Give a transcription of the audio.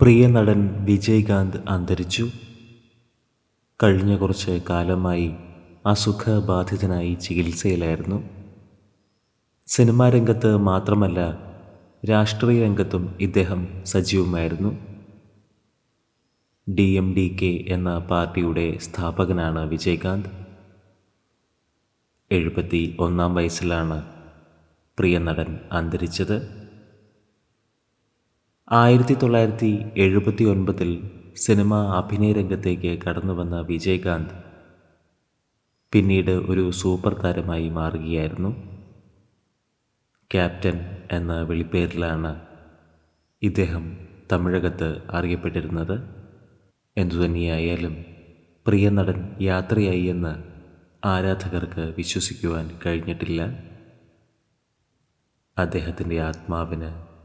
പ്രിയ നടൻ വിജയകാന്ത് അന്തരിച്ചു. കഴിഞ്ഞ കുറച്ച് കാലമായി അസുഖബാധിതനായി ചികിത്സയിലായിരുന്നു. സിനിമാ രംഗത്ത് മാത്രമല്ല രാഷ്ട്രീയ രംഗത്തും ഇദ്ദേഹം സജീവമായിരുന്നു. ഡി എം ഡി കെ എന്ന പാർട്ടിയുടെ സ്ഥാപകനാണ് വിജയകാന്ത്. എഴുപത്തി ഒന്നാം വയസ്സിലാണ് പ്രിയ നടൻ അന്തരിച്ചത്. ആയിരത്തി തൊള്ളായിരത്തി എഴുപത്തി ഒൻപതിൽ സിനിമ അഭിനയ രംഗത്തേക്ക് കടന്നു വന്ന വിജയകാന്ത് പിന്നീട് ഒരു സൂപ്പർ താരമായി മാറുകയായിരുന്നു. ക്യാപ്റ്റൻ എന്ന വിളിപ്പേരിലാണ് ഇദ്ദേഹം തമിഴകത്ത് അറിയപ്പെട്ടിരുന്നത്. എന്തുതന്നെയായാലും പ്രിയ നടൻ യാത്രയായി എന്ന് ആരാധകർക്ക് വിശ്വസിക്കുവാൻ കഴിഞ്ഞിട്ടില്ല. അദ്ദേഹത്തിന്റെ ആത്മാവിന്